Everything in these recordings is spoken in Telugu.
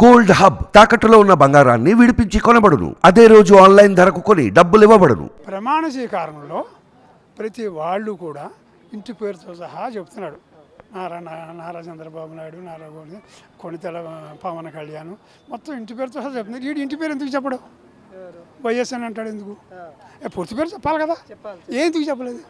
గోల్డ్ హబ్ తాకట్టులో ఉన్న బంగారాన్ని విడిపించి కొనబడును. అదే రోజు ఆన్లైన్ ధరకు కొని డబ్బులు ఇవ్వబడును. ప్రమాణ స్వీకారంలో ప్రతి వాళ్ళు కూడా ఇంటి పేరుతో సహా చెప్తున్నాడు నారా నారా చంద్రబాబు నాయుడు నారా కొణితెల పవన్ కళ్యాణ్ మొత్తం ఇంటి పేరుతో సహా చెప్తున్నారు వీడు ఇంటి పేరు ఎందుకు చెప్పడు? వైఎస్ అని అంటాడు ఎందుకు? ఏ పూర్తి పేరు చెప్పాలి కదా. ఏ ఎందుకు చెప్పలేదు?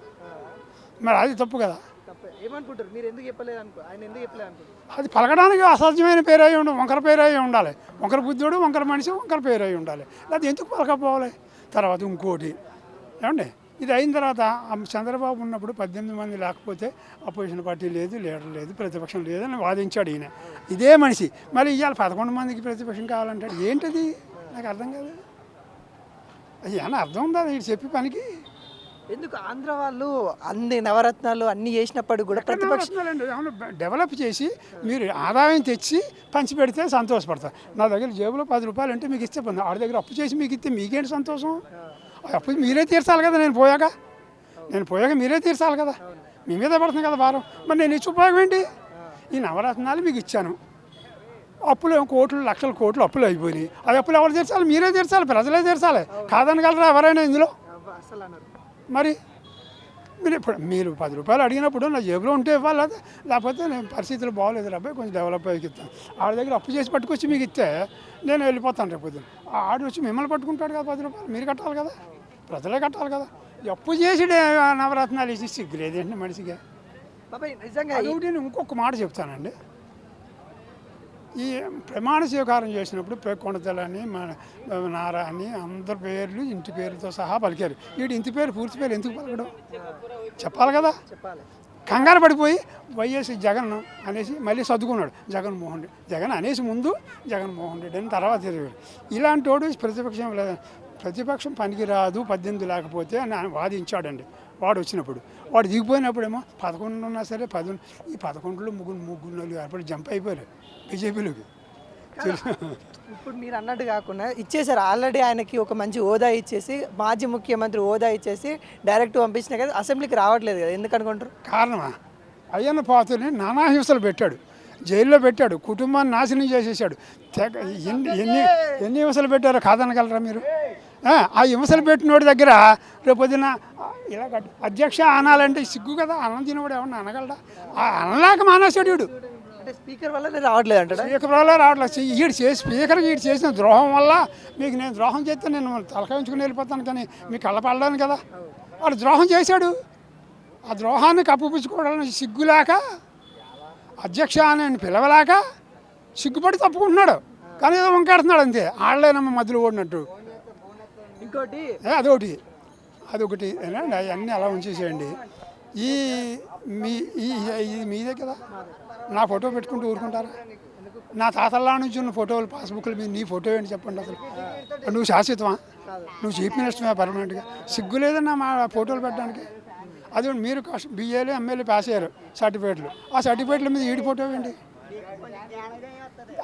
మరి అది తప్పు కదా. తప్పే ఏమనుకుంటారు? మీరు ఎందుకు చెప్పలేదు అనుకో ఆయన ఎందుకు చెప్పలేదు అనుకుంటారు? అది పలకడానికి అసాధ్యమైన పేరు అయి ఉండాలి వంకర పేరు అయి ఉండాలి. వంకర బుద్ధుడు వంకర మనిషి వంకర పేరు అయి ఉండాలి. అది ఎందుకు పలకపోవాలి? తర్వాత ఇంకోటి ఏమండి? ఇది అయిన తర్వాత చంద్రబాబు ఉన్నప్పుడు పద్దెనిమిది మంది లేకపోతే అపోజిషన్ పార్టీ లేదు లీడర్ లేదు ప్రతిపక్షం లేదు అని వాదించాడు ఈయన. ఇదే మనిషి. మరి ఇవాళ పదకొండు మందికి ప్రతిపక్షం కావాలంటాడు. ఏంటది? నాకు అర్థం కాదు అది ఏమన్నా అర్థం ఉందా? వీడు చెప్పి పనికి? ఎందుకు ఆంధ్ర వాళ్ళు అన్ని నవరత్నాలు అన్ని చేసినప్పుడు కూడా ప్రతిపక్ష డెవలప్ చేసి మీరు ఆదాయం తెచ్చి పంచి పెడితే సంతోషపడతారు. నా దగ్గర జేబులో పది రూపాయలు అంటే మీకు ఇస్తే పొంది ఆడి దగ్గర అప్పు చేసి మీకు ఇస్తే మీకేంటి సంతోషం? అప్పు మీరే తీర్చాలి కదా నేను పోయాక. నేను పోయాక మీరే తీర్చాలి కదా. మీ మీద పడుతుంది కదా భారం. మరి నేను ఇచ్చి ఉపయోగం ఏంటి? ఈ నవరత్నాలు మీకు ఇచ్చాను. అప్పులు కోట్లు లక్షల కోట్లు అప్పులు అయిపోయినాయి. అది అప్పులు ఎవరు తీర్చాలి? మీరే తీర్చాలి ప్రజలే తీర్చాలి. కాదనగలరా ఎవరైనా ఇందులో? అసలు అన్నారు మరి మీరు ఇప్పుడు మీరు పది రూపాయలు అడిగినప్పుడు నా జేబులో ఉంటే ఇవ్వాలి. లేకపోతే నేను పరిస్థితులు బాగోలేదు రాబాయ్ కొంచెం డెవలప్ అయ్యి ఇస్తాను. ఆడ దగ్గర అప్పు చేసి పట్టుకొచ్చి మీకు ఇస్తే నేను వెళ్ళిపోతాను రేపు పొద్దున్న. ఆడు వచ్చి మిమ్మల్ని పట్టుకుంటాడు కదా పది రూపాయలు. మీరు కట్టాలి కదా. ప్రజలే కట్టాలి కదా. అప్పు చేసి నవరత్నాలు ఇచ్చి సిగ్గులేదేంటి మనిషిగా నిజంగా ఇంకొక మాట చెప్తానండి. ఈ ప్రమాణ స్వీకారం చేసినప్పుడు పె- మన నారా అని అందరి పేర్లు ఇంటి పేరుతో సహా పలికారు. వీడు ఇంటి పేరు పూర్తి పేరు ఎందుకు పలకడం? చెప్పాలి కదా? కంగారు పడిపోయి వైఎస్ జగన్ అనేసి మళ్ళీ సర్దుకున్నాడు. జగన్మోహన్ రెడ్డి. జగన్ అనేసి ముందు జగన్మోహన్ రెడ్డి అని తర్వాత తిరిగాడు. ఇలాంటి వాడు ప్రతిపక్షం లేదు ప్రతిపక్షం పనికిరాదు పద్దెనిమిది లేకపోతే అని వాదించాడండి. వాడు వచ్చినప్పుడు. వాడు దిగిపోయినప్పుడేమో పదకొండు ఉన్నా సరే పది ఉన్న- ఈ పదకొండులో ముగ్గురు ముగ్గురు నలుగురు ఏర్పడి జంప్ అయిపోయారు బీజేపీలోకి. ఇప్పుడు మీరు అన్నట్టు కాకుండా ఇచ్చేసారు ఆల్రెడీ ఆయనకి ఒక మంచి హోదా ఇచ్చేసి మాజీ ముఖ్యమంత్రి హోదా ఇచ్చేసి డైరెక్ట్ పంపించిన కదా అసెంబ్లీకి రావట్లేదు కదా ఎందుకు అనుకుంటారు? కారణమా? అయ్యన్న పాత్రని నానా హింసలు పెట్టాడు. జైల్లో పెట్టాడు. కుటుంబాన్ని నాశనం చేసేసాడు. ఎన్ని ఎన్ని ఎన్ని హింసలు పెట్టారో కాదనగలరా మీరు ఆ, హింసలు పెట్టినోడి దగ్గర రేపు పొద్దున ఇలా కట్టు. అధ్యక్ష అనాలంటే సిగ్గు కదా అన్నం తినవాడు ఏమన్నా అనగలడా? ఆ అనలేక మానేశాడు వీడు. అంటే స్పీకర్ వల్ల రావట్లేదు అంటాడా? స్పీకర్ వల్ల రావట్లేదు. ఈడు చేసి స్పీకర్కి ఈడు చేసిన ద్రోహం వల్ల మీకు నేను ద్రోహం చేస్తే నేను తలకాయ ఉంచుకుని వెళ్ళిపోతాను కానీ మీకు కళ్ళపడలేను కదా. వాడు ద్రోహం చేశాడు. ఆ ద్రోహాన్ని కప్పుపుచ్చుకోవడానికి సిగ్గులేక అధ్యక్ష అని పిలవలేక సిగ్గుపడి తప్పుకుంటున్నాడు. కానీ ఏదో వంకాడుతున్నాడు అంతే. ఆడలేనమ్మ మధ్యలో ఓడినట్టు. ఇంకోటి. అదొకటి. అదొకటి. అవన్నీ అలా ఉంచేసేయండి. ఈ మీ ఈ ఇది మీదే కదా? నా ఫోటో పెట్టుకుంటూ ఊరుకుంటారా? నా తాతల్లా నుంచి ఉన్న ఫోటోలు పాస్బుక్లు మీద నీ ఫోటో ఏంటి చెప్పండి అసలు? నువ్వు శాశ్వతమా? నువ్వు చీఫ్ మినిస్టర్వా పర్మనెంట్గా? సిగ్గు లేదన్నా మా ఫోటోలు పెట్టడానికి? అది మీరు బిఏలు ఎమ్మెల్యే పాస్ అయ్యారు సర్టిఫికేట్లు. ఆ సర్టిఫికేట్ల మీద ఈడి ఫోటో ఏంటి?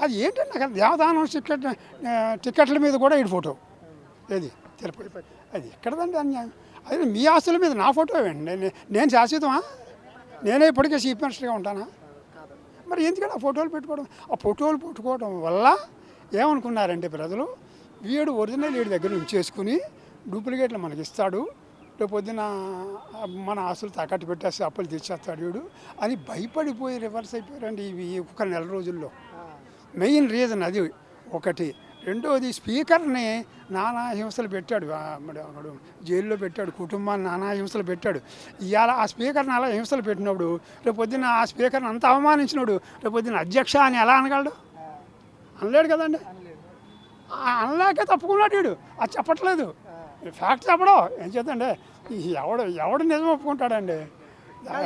అది ఏంటంటే నాకు దేవదానం టికెట్ టికెట్ల మీద కూడా ఈడి ఫోటో. ఏది తిరుపతి అది ఎక్కడదండి అన్యాయం? అది మీ ఆస్తుల మీద నా ఫోటో ఇవ్వండి. నేను నేను శాశ్వతమా? నేనే ఇప్పటికే చీఫ్ మినిస్టర్గా ఉంటానా? మరి ఎందుకంటే ఆ ఫోటోలు పెట్టుకోవడం? ఆ ఫోటోలు పెట్టుకోవడం వల్ల ఏమనుకున్నారంటే ప్రజలు వీడు ఒరిజినల్ వీడి దగ్గర నుంచి చేసుకుని డూప్లికేట్లు మనకి ఇస్తాడు. రేపు పొద్దున మన ఆస్తులు తాకట్టు పెట్టేస్తే అప్పులు తెచ్చేస్తాడు వీడు అని భయపడిపోయి రివర్స్ అయిపోయారండి ఇవి ఒక నెల రోజుల్లో. మెయిన్ రీజన్ అది ఒకటి. రెండోది స్పీకర్ని నానా హింసలు పెట్టాడు అక్కడ జైల్లో పెట్టాడు కుటుంబాన్ని నానా హింసలు పెట్టాడు. ఇవాళ ఆ స్పీకర్ని అలా హింసలు పెట్టినప్పుడు రేపు పొద్దున్న ఆ స్పీకర్ని అంత అవమానించినప్పుడు రేపు పొద్దున్న అధ్యక్ష అని ఎలా అనగలడు? అనలేడు కదండి? అనలేకే తప్పుకున్నాడు వీడు. అది చెప్పట్లేదు. ఫ్యాక్ట్ చెప్పడం. ఏం చేద్దండి? ఎవడు ఎవడు నిజం ఒప్పుకుంటాడండి?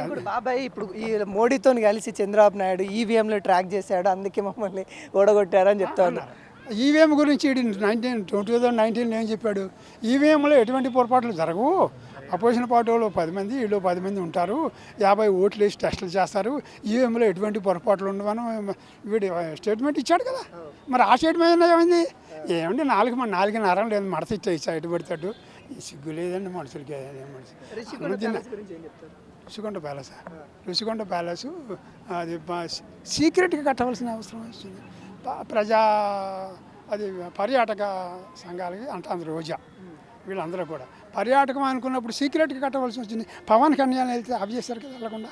ఇప్పుడు బాబాయ్ ఇప్పుడు ఈ మోడీతో కలిసి చంద్రబాబు నాయుడు ఈవీఎంలో ట్రాక్ చేశాడు అందుకే మమ్మల్ని ఓడగొట్టారని చెప్తా ఉన్నారు ఈవీఎం గురించి నైన్టీన్ టూ థౌజండ్ నైన్టీన్ ఏం చెప్పాడు? ఈవీఎంలో ఎటువంటి పొరపాట్లు జరగవు. అపోజిషన్ పార్టీలో పది మంది వీళ్ళు పది మంది ఉంటారు. యాభై ఓట్లు వేసి టెస్టులు చేస్తారు. ఈవీఎంలో ఎటువంటి పొరపాట్లు ఉండవని వీడు స్టేట్మెంట్ ఇచ్చాడు కదా. మరి ఆ స్టేట్మెంట్ ఏమైంది? ఏమండి? నాలుగు మన నాలుగు నరం లేదు. మడత ఇచ్చా ఇచ్చా ఎటు పడతాడు. ఈ సిగ్గు లేదండి మనుషులకి. Rishikonda palace Rushikonda palace? Rushikonda palace అది సీక్రెట్గా కట్టవలసిన అవసరం వచ్చింది. ప- ప్రజా అది పర్యాటక సంఘాలకి అంటాను రోజా వీళ్ళందరూ కూడా. పర్యాటకం అనుకున్నప్పుడు సీక్రెట్గా కట్టవలసి వచ్చింది. పవన్ కళ్యాణ్ వెళ్తే ఆఫ్ చేశారు కదా వెళ్ళకుండా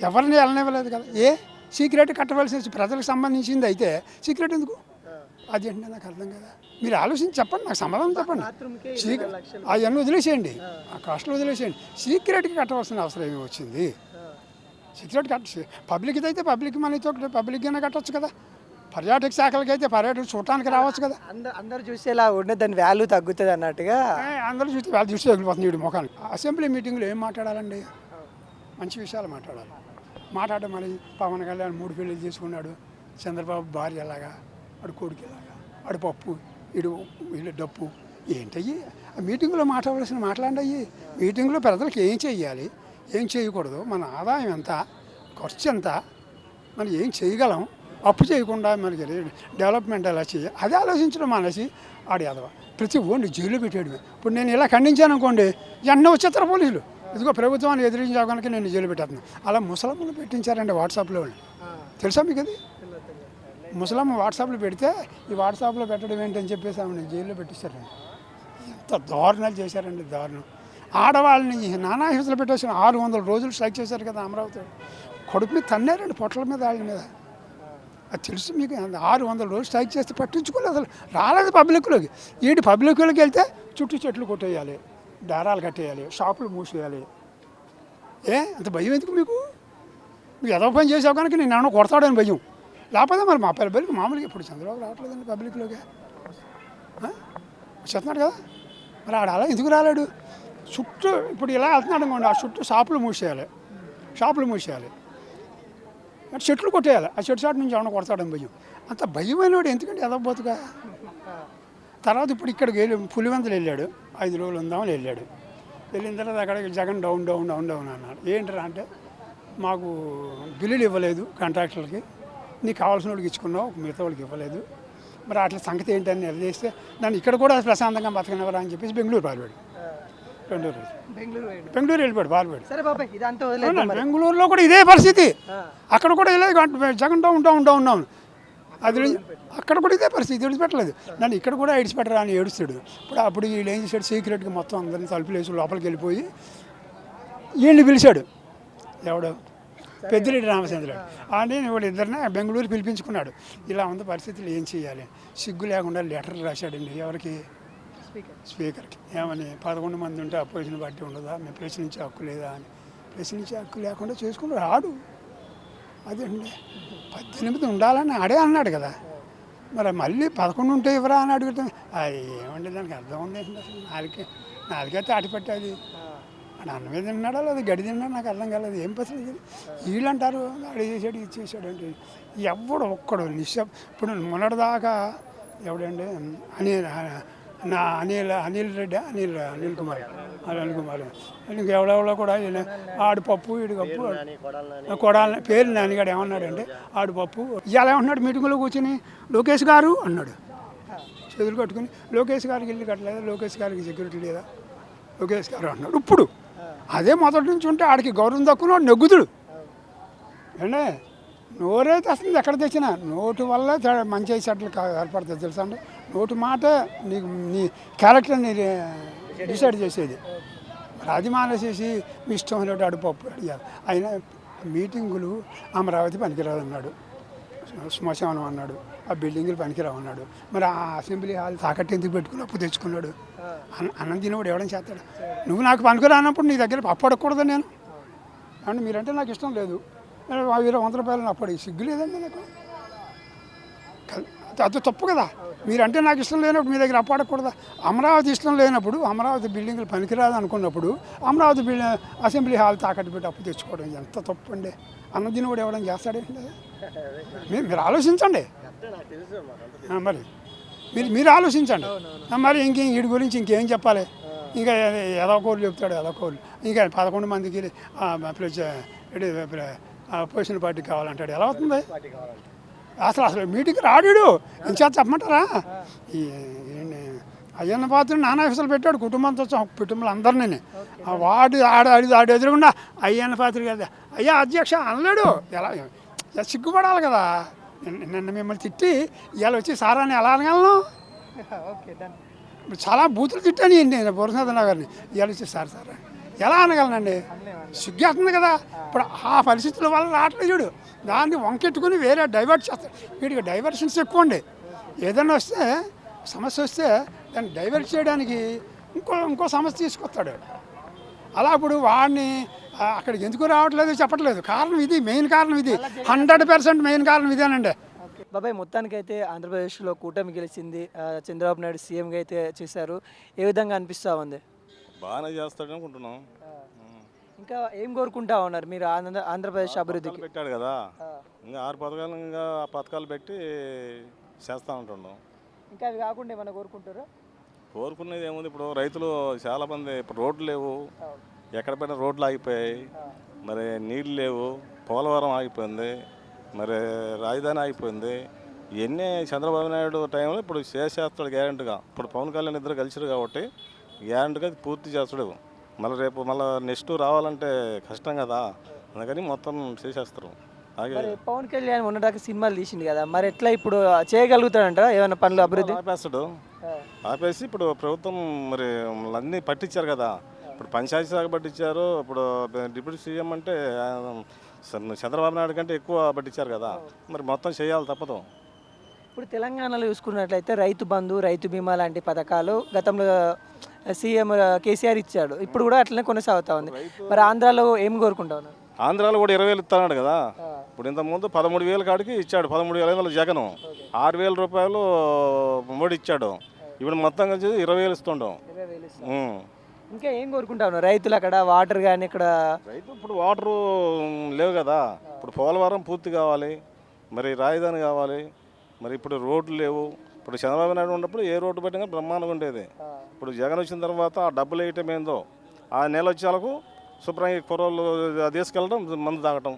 ఎవరిని వెళ్ళనివ్వలేదు కదా. ఏ? సీక్రెట్ కట్టవలసి వచ్చి ప్రజలకు సంబంధించింది అయితే సీక్రెట్ ఎందుకు? అదేంటి నాకు అర్థం కదా? మీరు ఆలోచించి చెప్పండి నాకు సమాధానం చెప్పండి. అవన్నీ వదిలేసేయండి. ఆ. కాస్ట్లు వదిలేసేయండి. సీక్రెట్కి కట్టవలసిన అవసరం ఏమి వచ్చింది? సీక్రెట్ కట్ట పబ్లిక్ అయితే పబ్లిక్ మనీతో పబ్లిక్గానే కట్టొచ్చు కదా. పర్యాటక శాఖలకి అయితే పర్యాటక చూడటానికి రావచ్చు కదా. అందరు అందరు చూసేలా ఉండే దాని వాల్యూ తగ్గుతుంది అన్నట్టుగా. అందరూ చూస్తే వాళ్ళు చూస్తే తగిలిపోతుంది వీడి ముఖానికి. అసెంబ్లీ మీటింగ్లో ఏం మాట్లాడాలండి? మంచి విషయాలు మాట్లాడాలి. మాట్లాడడం మరి పవన్ కళ్యాణ్ మూడు పెళ్ళిళ్ళు చేసుకున్నాడు. చంద్రబాబు భార్య ఎలాగా వాడు కొడుకు ఎలాగా వాడు పప్పు వీడు వీళ్ళు డప్పు. ఏంటయ్యి? ఆ మీటింగ్లో మాట్లాడవలసిన మాట్లాడయ్యి మీటింగ్లో ప్రజలకు ఏం చెయ్యాలి? ఏం చేయకూడదు? మన ఆదాయం ఎంత? ఖర్చు ఎంత? మనం ఏం చేయగలం? అప్పు చేయకుండా మనకి డెవలప్మెంట్ ఎలా చేయాలి అదే ఆలోచించడం మానేసి ఆడి అదవ ప్రతి ఓన్లీ జైలు పెట్టేయడమే. ఇప్పుడు నేను ఇలా ఖండించాను అనుకోండి ఎన్నో వచ్చేస్తారు పోలీసులు. ఇదిగో ప్రభుత్వాన్ని ఎదిరించా కనుక నేను జైలు పెట్టేస్తున్నాను. అలా ముసలమ్మను పెట్టించారండి వాట్సాప్లో తెలుసా మీకు అది? ముసలమ్మ వాట్సాప్లో పెడితే ఈ వాట్సాప్లో పెట్టడం ఏంటని చెప్పేసి ఆమెను జైల్లో పెట్టించారండి ఎంత దారుణాలు చేశారండి దారుణం. ఆడవాళ్ళని నానా హింసలు పెట్టేసిన ఆరు వందల రోజులు స్ట్రైక్ చేశారు కదా అమరావతి కడుపు మీద తన్నారండి పొట్టల మీద వాళ్ళ మీద. అది తెలుసు మీకు ఆరు వందల రోజులు స్ట్రైక్ చేస్తే పట్టించుకోలేదు అసలు రాలేదు పబ్లిక్లోకి. ఏంటి పబ్లిక్లోకి వెళ్తే చుట్టూ చెట్లు కొట్టేయాలి దారాలు కట్టేయాలి షాపులు మూసేయాలి. ఏ? అంత భయం ఎందుకు మీకు? మీకు ఏదో పని చేసావు కనుక నేను ఏమన్నా కొడతాడని భయం. లేకపోతే మరి మా పిల్లలకి మామూలుగా ఇప్పుడు చంద్రబాబు రావట్లేదండి పబ్లిక్లోకి. చెప్తున్నాడు కదా? మరి ఆడ అలా ఎందుకు రాలేడు? చుట్టూ ఇప్పుడు ఇలా వెళ్తున్నాడు అనుకోండి ఆ చుట్టూ షాపులు మూసేయాలి షాపులు మూసేయాలి. అటు చెట్లు కొట్టేయాలి. ఆ చెట్టు చాటు నుంచి ఏమైనా కొడతాడని భయం అంత భయమైన వాడు ఎందుకంటే ఎదవబోతుగా తర్వాత ఇప్పుడు ఇక్కడికి వెళ్ళి పులివెందులు వెళ్ళాడు. ఐదు రోజులు ఉందామని వెళ్ళాడు. వెళ్ళిన తర్వాత అక్కడికి Jagan down down down down అన్నాడు. ఏంటరా అంటే మాకు బిల్లులు ఇవ్వలేదు కాంట్రాక్టర్లకి. నీకు కావాల్సిన వాళ్ళకి ఇచ్చుకున్నావు మిగతా వాళ్ళకి ఇవ్వలేదు. మరి అట్లా సంగతి ఏంటని నిలదీస్తే నన్ను ఇక్కడ కూడా ప్రశాంతంగా బతకనివ్వరా అని చెప్పేసి బెంగళూరు పారిపోయాడు. బెంగళూరు. బెంగళూరు పోయిండు. బెంగళూరు వెళ్ళిపోయాడు పారిపోయాడు సరే బాబాయ్ ఇదంతా వదిలేదు అవునా? బెంగళూరులో కూడా ఇదే పరిస్థితి. అక్కడ కూడా ఇలా Jagan down down down down అది అక్కడ కూడా ఇదే పరిస్థితి విడిచిపెట్టలేదు నన్ను ఇక్కడ కూడా విడిచిపెట్టరా అని ఏడుస్తాడు. ఇప్పుడు అప్పుడు వీళ్ళు ఏం చేశాడు సీక్రెట్గా మొత్తం అందరిని తలుపులేసి లోపలికి వెళ్ళిపోయి వీళ్ళని పిలిచాడు. ఎవడు? పెద్దిరెడ్డి రామచంద్రుడు అని వాడు ఇద్దరిని బెంగళూరు పిలిపించుకున్నాడు. ఇలా ఉంది పరిస్థితులు ఏం చేయాలి? సిగ్గు లేకుండా లెటర్ రాశాడండి ఎవరికి? స్పీకర్కి. ఏమని పదకొండు మంది ఉంటే అపోజిషన్ పార్టీ ఉండదా? మేము ప్రశ్నించే హక్కు లేదా అని. ప్రశ్నించే హక్కు లేకుండా చేసుకుని రాడు. అదేండి పద్దెనిమిది ఉండాలని ఆడే అన్నాడు కదా. మరి మళ్ళీ పదకొండు ఉంటే ఇవ్వరా అని అడుగుతాం అది ఏమండి దానికి అర్థం ఉంది అసలు? నాలుగే నాలుగే ఆటిపట్టి అది అన్నం మీద తిన్నాడా లేదా? గడి తిన్నాడా? నాకు అర్థం కాలేదు. ఏం పసలు వీళ్ళు అంటారు ఆడు చేసాడు ఇది చేశాడు అంటే ఎవడు ఒక్కడు నిశ్శబ్ ఇప్పుడు మొన్నటిదాకా ఎవడండి? అని నా అనిల్ అనిల్ రెడ్డి అనిల్ అనిల్ కుమార్ అనిల్ కుమార్. ఇంకెవడెవడో కూడా ఈయన ఆడు పప్పు ఈడు కప్పు కొడాలని పేరు నాన్నగాడు ఏమన్నాడంటే ఆడు పప్పు ఇవాళ ఏమన్నాడు మీటింగ్లో కూర్చుని? లోకేష్ గారు అన్నాడు. చేతులు కట్టుకుని లోకేష్ గారికి ఇల్లు కట్టలేదా? లోకేష్ గారికి సెక్యూరిటీ లేదా? లోకేష్ గారు అన్నాడు. ఇప్పుడు అదే మొదటి నుంచి ఉంటే ఆడికి గౌరవం తక్కువ నెగ్గుతుడు. ఏంటే? నోరే తెస్తుంది ఎక్కడ తెచ్చినా. నోటు వల్ల మంచి చెడ్డలు ఏర్పడుతుంది తెలుసా అండి? నోటు మాట నీకు నీ క్యారెక్టర్ని డిసైడ్ చేసేది. మరి అది మానేసేసి మీ ఇష్టం అనేటి అడు అడిగారు. ఆయన మీటింగులు అమరావతి పనికిరాదన్నాడు శ్మశానం అన్నాడు. ఆ బిల్డింగులు పనికిరావు అన్నాడు. మరి ఆ అసెంబ్లీ హాల్ తాకట్టు ఎందుకు పెట్టుకుని అప్పు తెచ్చుకున్నాడు? అన్న- అన్నం తినవాడు ఎవడని చేస్తాడు? నువ్వు నాకు పనికిరానప్పుడు నీ దగ్గర అప్పు అడగకూడదు నేను. అంటే మీరంటే నాకు ఇష్టం లేదు. ఇరవై వంద రూపాయలు అప్పుడు సిగ్గు లేదండి నాకు? అది తప్పు కదా. మీరంటే నాకు ఇష్టం లేనప్పుడు మీ దగ్గర అప్పు అమరావతి ఇష్టం లేనప్పుడు అమరావతి బిల్డింగ్లు పనికిరాదు అనుకున్నప్పుడు అమరావతి బిల్డింగ్ అసెంబ్లీ హాల్ తాకట్టు పెట్టి అప్పు తెచ్చుకోవడం ఎంత తప్పు అండి అన్నదిని కూడా ఇవ్వడం చేస్తాడేంటి మీరు మీరు ఆలోచించండి. మరి. మీరు మీరు ఆలోచించండి. మరి ఇంకేం వీడి గురించి ఇంకేం చెప్పాలి? ఇంకా ఏదో కోళ్ళు చెప్తాడు ఏదో కోళ్ళు ఇంకా పదకొండు మందికి పొజిషన్ పార్టీ కావాలంటాడు. ఎలా అవుతుంది అసలు అసలు మీటింగ్ రాడు ఇంచేత చెప్పమంటారా? అయ్యన్న పాత్ర నానా విషయాలు పెట్టాడు. కుటుంబంతో కుటుంబాలు అందరినీ వాడు ఆడ ఆడి ఆడు ఎదురుగుండా అయ్యన్న పాత్ర కదా అయ్యా అధ్యక్ష అనలేడు. ఎలా? సిగ్గుపడాలి కదా. నిన్న మిమ్మల్ని తిట్టి ఇవాళ వచ్చి సారాన్ని ఎలా అనగలను? చాలా బూతులు తిట్టాను నేను బురసాదన్న గారిని ఇవాళ వచ్చి సార్ సార్. ఎలా అనగలనండి? సిగ్గేస్తుంది కదా. ఇప్పుడు ఆ పరిస్థితుల వల్ల రావట్లేదు చూడు. దాన్ని వంకెట్టుకుని వేరే డైవర్ట్ చేస్తాడు వీడికి డైవర్షన్స్ ఎక్కువ అండి ఏదైనా వస్తే సమస్య వస్తే దాన్ని డైవర్ట్ చేయడానికి ఇంకో ఇంకో సమస్య తీసుకొస్తాడు. అలా ఇప్పుడు వాడిని అక్కడికి ఎందుకు రావట్లేదు చెప్పట్లేదు. కారణం ఇది మెయిన్ కారణం ఇది. హండ్రెడ్ పర్సెంట్ మెయిన్ కారణం ఇదేనండి. బాబాయ్ మొత్తానికైతే ఆంధ్రప్రదేశ్లో కూటమి గెలిచింది. చంద్రబాబు నాయుడు సీఎంగా అయితే చేశారు. ఏ విధంగా అనిపిస్తూ ఉంది? బాగానే చేస్తాడు అనుకుంటున్నాం. ఇంకా ఏం కోరుకుంటా ఉన్నారు? మీరు ఆంధ్ర ఆంధ్రప్రదేశ్ అభివృద్ధికి. పెట్టాడు కదా. ఇంకా ఆరు పథకాలు ఇంకా ఆ పథకాలు పెట్టి చేస్తా ఉంటున్నాం. ఇంకా అవి కాకుండా ఏమైనా కోరుకుంటారా? కోరుకునేది ఏముంది? ఇప్పుడు రైతులు చాలా మంది ఇప్పుడు రోడ్లు లేవు. ఎక్కడ పైన రోడ్లు ఆగిపోయాయి. మరి నీళ్ళు లేవు. పోలవరం ఆగిపోయింది. మరి రాజధాని ఆగిపోయింది. ఇవన్నీ చంద్రబాబు నాయుడు టైంలో ఇప్పుడు చేసేస్తాడు గ్యారెంటీగా. ఇప్పుడు పవన్ కళ్యాణ్ ఇద్దరు కలిసిరు కాబట్టి గ్యారెంటీగా పూర్తి చేస్తాడు. మళ్ళీ రేపు మళ్ళీ నెక్స్ట్ రావాలంటే కష్టం కదా. అందుకని మొత్తం చేసేస్తారు. అలాగే మరి పవన్ కళ్యాణ్ మొన్నదాకా సినిమాలు తీసింది కదా మరి ఎట్లా ఇప్పుడు చేయగలుగుతాడంట ఏమైనా పనులు అభివృద్ధి? ఆపేస్తాడు. ఆపేసి ఇప్పుడు ప్రభుత్వం మరి అన్నీ పట్టించారు కదా. ఇప్పుడు పంచాయతీ శాఖ పట్టించారు ఇప్పుడు డిప్యూటీ సీఎం అంటే చంద్రబాబు నాయుడు కంటే ఎక్కువ పట్టించారు కదా. మరి మొత్తం చేయాలి తప్పదు. ఇప్పుడు తెలంగాణలో చూసుకున్నట్లయితే రైతు బంధు రైతు బీమా లాంటి పథకాలు గతంలో సీఎం కేసీఆర్ ఇచ్చాడు. ఇప్పుడు కూడా అట్లనే కొనసాగుతా ఉంది. మరి ఆంధ్రాలో ఏం కోరుకుంటా ఉన్నారు ఆంధ్రాలో కూడా ఇరవై వేలు ఇస్తున్నాడు కదా. ఇప్పుడు ఇంతకుముందు పదమూడు వేల కాడికి ఇచ్చాడు. పదమూడు వేల ఐదు జగన్. ఆరు వేల రూపాయలు మోడీ ఇచ్చాడు. ఇప్పుడు మొత్తం కలిసి ఇరవై వేలు ఇస్తుండం. ఇంకా ఏం కోరుకుంటా ఉన్నారు రైతులు అక్కడ వాటర్ కానీ ఇక్కడ? రైతు ఇప్పుడు వాటరు లేవు కదా. ఇప్పుడు పోలవరం పూర్తి కావాలి. మరి రాజధాని కావాలి. మరి ఇప్పుడు రోడ్లు లేవు. ఇప్పుడు చంద్రబాబు నాయుడు ఉన్నప్పుడు ఏ రోడ్డు పెట్టినా బ్రహ్మాండంగా ఉండేది. ఇప్పుడు జగన్ వచ్చిన తర్వాత ఆ డబ్బులు వేయటం ఏందో ఆ నెల వచ్చేలకు శుభ్రంగా కుర్రోళ్ళు అది తీసుకెళ్ళడం మందు తాగటం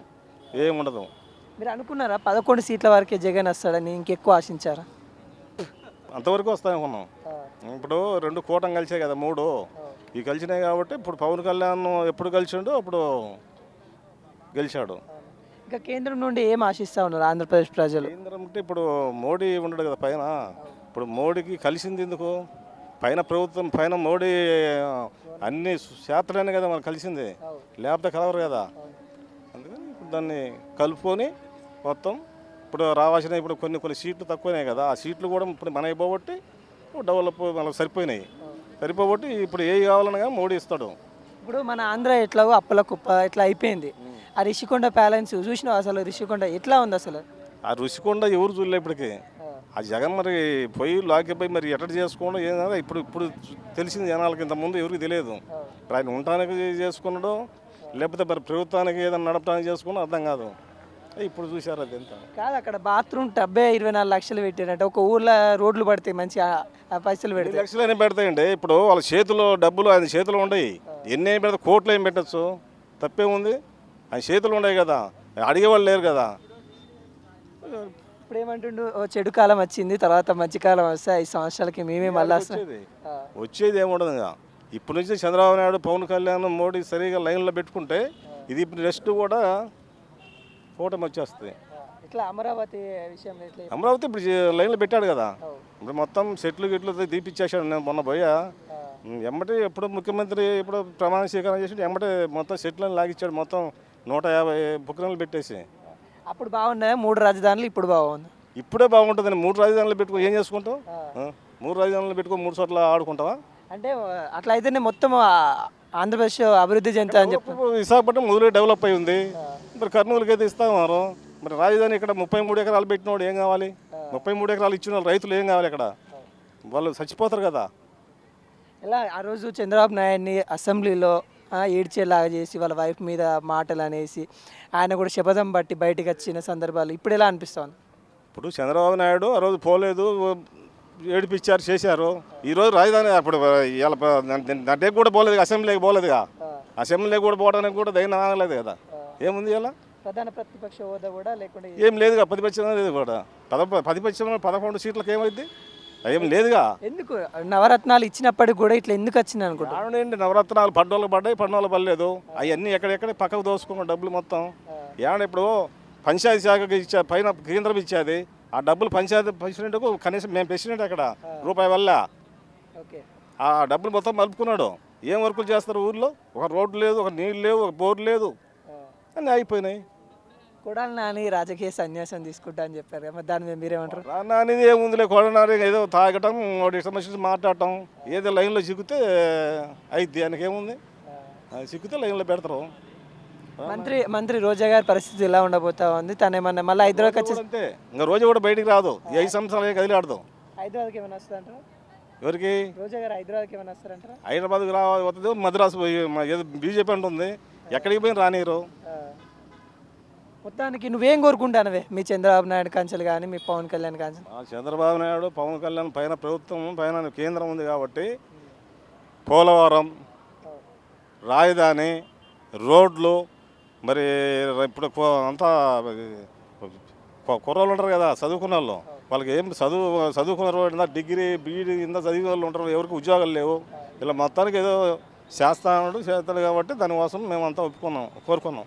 ఏం ఉండదు. మీరు అనుకున్నారా పదకొండు సీట్ల వరకే జగన్ వస్తాడని ఇంకెక్కువ ఆశించారా? అంతవరకు వస్తాయనుకున్నాం ఇప్పుడు రెండు కూటం కలిసే కదా మూడు. ఈ కలిసినాయి కాబట్టి ఇప్పుడు పవన్ కళ్యాణ్ ఎప్పుడు కలిసిండో అప్పుడు గెలిచాడు. ఇంకా కేంద్రం నుండి ఏం ఆశిస్తా ఉన్నారు ఆంధ్రప్రదేశ్ ప్రజలు? కేంద్రం అంటే ఇప్పుడు మోడీ ఉండడు కదా పైన? ఇప్పుడు మోడీకి కలిసింది ఎందుకు? పైన ప్రభుత్వం పైన మోడీ అన్ని శాతలనే కదా మనకు కలిసింది. లేకపోతే కలవరు కదా? అందుకని ఇప్పుడు దాన్ని కలుపుకొని మొత్తం ఇప్పుడు రావాల్సిన ఇప్పుడు కొన్ని కొన్ని సీట్లు తక్కువనే కదా. ఆ సీట్లు కూడా ఇప్పుడు మనకి పోగొట్టి డెవలప్ మనకు సరిపోయినాయి. సరిపోబట్టి ఇప్పుడు ఏ కావాలనగా మోడీ ఇస్తాడు. ఇప్పుడు మన ఆంధ్ర ఎట్లాగో అప్పల కుప్ప ఇట్లా అయిపోయింది. ఆ రిషికొండ ప్యాలెన్స్ చూసినావు అసలు? రిషికొండ ఎట్లా ఉంది అసలు? ఆ రుచికొండ ఎవరు చూడలే ఇప్పటికి. ఆ. జగన్ మరి పోయి లాక్కిపోయి మరి ఎట్ట చేసుకోవడం ఏదైనా ఇప్పుడు ఇప్పుడు తెలిసింది జనాలకి ఇంతకుముందు ఎవరికి తెలియదు. ఇప్పుడు ఆయన ఉండటానికి చేసుకున్నాడు లేకపోతే మరి ప్రభుత్వానికి ఏదైనా నడపడానికి చేసుకున్నా అర్థం కాదు. ఇప్పుడు చూశారు అది ఎంత? కాదు అక్కడ బాత్రూమ్ టబ్బే ఇరవై నాలుగు లక్షలు పెట్టారంటే. ఒక ఊర్లో రోడ్లు పడితే మంచి ఆ పైసలు ఎన్ని పెడితే. లక్షలు అయినా పెడతాయండి. ఇప్పుడు వాళ్ళ చేతిలో డబ్బులు ఆయన చేతిలో ఉండయి. ఎన్ని అయినా పెడతా కోట్లు ఏం పెట్టచ్చు? తప్పేముంది ఆయన చేతులు ఉన్నాయి కదా. అడిగేవాళ్ళు లేరు కదా. ఇప్పుడు ఏమంటుండు ఓ చెడు కాలం వచ్చింది తర్వాత మంచి కాలం వస్తే ఐదు సంవత్సరాలకి మేమే మళ్ళీ వచ్చేది. వచ్చేది ఏముండదు ఇంకా. ఇప్పుడు నుంచి చంద్రబాబు నాయుడు పవన్ కళ్యాణ్ మోడీ సరిగా లైన్లో పెట్టుకుంటే ఇది ఇప్పుడు నెక్స్ట్ కూడా కూటమి వచ్చేస్తుంది. ఇట్లా అమరావతి ఇట్లా అమరావతి ఇప్పుడు లైన్లో పెట్టాడు కదా. ఇప్పుడు మొత్తం సెట్లు గిట్లు తీపిచ్చేసాడు నేను మొన్న పోయా. ఎమ్మటి ఎప్పుడు ముఖ్యమంత్రి ఇప్పుడు ప్రమాణ స్వీకారం చేసి ఎమ్మటి మొత్తం సెట్లను లాగిచ్చాడు మొత్తం. నూట యాభై బుక్రలు పెట్టేసి. అప్పుడు బాగున్నాయి? మూడు రాజధానులు ఇప్పుడు బాగుంది. ఇప్పుడే బాగుంటుందని మూడు రాజధానులు పెట్టుకో ఏం చేసుకుంటావు? మూడు రాజధానులు పెట్టుకో మూడు చోట్ల ఆడుకుంటావా? అంటే అట్లా అయితేనే మొత్తం ఆంధ్రప్రదేశ్ అభివృద్ధి చెందుతా అని చెప్పి. విశాఖపట్నం మొదలై డెవలప్ అయి ఉంది. మరి కర్నూలుకి అయితే ఇస్తామారు మరి రాజధాని ఇక్కడ ముప్పై మూడు ఎకరాలు పెట్టినోడు ఏం కావాలి? ముప్పై మూడు ఎకరాలు ఇచ్చిన రైతులు ఏం కావాలి ఇక్కడ? వాళ్ళు చచ్చిపోతారు కదా. ఇలా ఆ రోజు చంద్రబాబు నాయుడిని అసెంబ్లీలో ఏడ్చేలాగా చేసి వాళ్ళ వైఫ్ మీద మాటలు అనేసి ఆయన కూడా శపథం బట్టి బయటకు వచ్చిన సందర్భాలు ఇప్పుడు ఎలా అనిపిస్తుంది? ఇప్పుడు చంద్రబాబు నాయుడు ఆ రోజు పోలేదు ఏడిపించారు చేశారు. ఈరోజు రాజధాని అప్పుడు నటే కూడా పోలేదు అసెంబ్లీకి పోలేదుగా. అసెంబ్లీకి కూడా పోవడానికి కూడా దైన ఆగలేదు కదా. ఏముంది ఇలా ప్రధాన ప్రతిపక్ష హోదా కూడా లేకుండా ఏం లేదుగా ప్రతిపక్షం లేదు కూడా. పద ప్రతిపక్షం పదకొండు సీట్లకు ఏమైంది ఏం లేదుగా. ఎందుకు? నవరత్నాలు ఇచ్చినప్పటికి కూడా ఇట్లా ఎందుకు వచ్చింది అనుకుంటా ఏమండి నవరత్నాలు పడ్డోళ్ళు పడ్డాయి పడ్డోళ్ళు పడలేదు. అవన్నీ ఎక్కడెక్కడ పక్కకు దోసుకున్న డబ్బులు మొత్తం. ఏమన్నా ఇప్పుడు పంచాయతీ శాఖకి ఇచ్చా పైన కేంద్రం ఇచ్చేది. ఆ డబ్బులు పంచాయతీ ప్రెసిడెంట్కు కనీసం మేము ప్రెసిడెంట్ అక్కడ రూపాయి వల్ల. ఆ డబ్బులు మొత్తం మలుపుకున్నాడు. ఏం వర్కులు చేస్తారు ఊర్లో? ఒక రోడ్డు లేదు ఒక నీళ్ళు లేవు ఒక బోర్డు లేదు. అన్నీ అయిపోయినాయి కొడాలి నాని రాజకీయ సన్యాసం తీసుకుంటా అని చెప్పారు కదా, మరి దాని మీద మీరేమంటారు? రానా అనేది ఏముందిలే కొడనాని ఏదో తాగటం వాడి ఇష్టం మాట్లాడటం ఏదో లైన్లో చిక్కితే అయిద్ది ఆయనకి ఏముంది? అది చిక్కితే లైన్లో పెడతారు. మంత్రి మంత్రి రోజా గారి పరిస్థితి ఎలా ఉండబోతా ఉంది? తను ఏమన్నా మళ్ళీ హైదరాబాద్ వచ్చి అంతే. ఇంకా రోజు కూడా బయటికి రాదు. ఐదు సంవత్సరాలు కదిలాడదు. హైదరాబాద్కి ఏమైనా వస్తుందంటారా ఎవరికి? రోజా గారు హైదరాబాద్కి ఏమైనా వస్తారంటారా? హైదరాబాద్కి రా వస్తుంది మద్రాసు పోయి ఏదో బీజేపీ అంటుంది. ఎక్కడికి పోయి రానియరు. మొత్తానికి నువ్వేం కోరుకుంటానవే? మీ చంద్రబాబు నాయుడు కాంచెలు కానీ మీ పవన్ కళ్యాణ్ కాంచెలు. ఆ చంద్రబాబు నాయుడు పవన్ కళ్యాణ్ పైన ప్రభుత్వం పైన కేంద్రం ఉంది కాబట్టి పోలవరం రాజధాని రోడ్లు మరి ఇప్పుడు అంతా కుర్రోళ్ళు ఉంటారు కదా చదువుకున్న వాళ్ళు. వాళ్ళకి ఏం చదువు చదువుకున్న డిగ్రీ బీఈడి ఇంత చదివిన వాళ్ళు ఉంటారు. ఎవరికి ఉద్యోగాలు లేవు. ఇలా మొత్తానికి ఏదో చేస్తాడు చేస్తాడు కాబట్టి దానికోసం మేము అంతా ఒప్పుకున్నాం కోరుకున్నాం.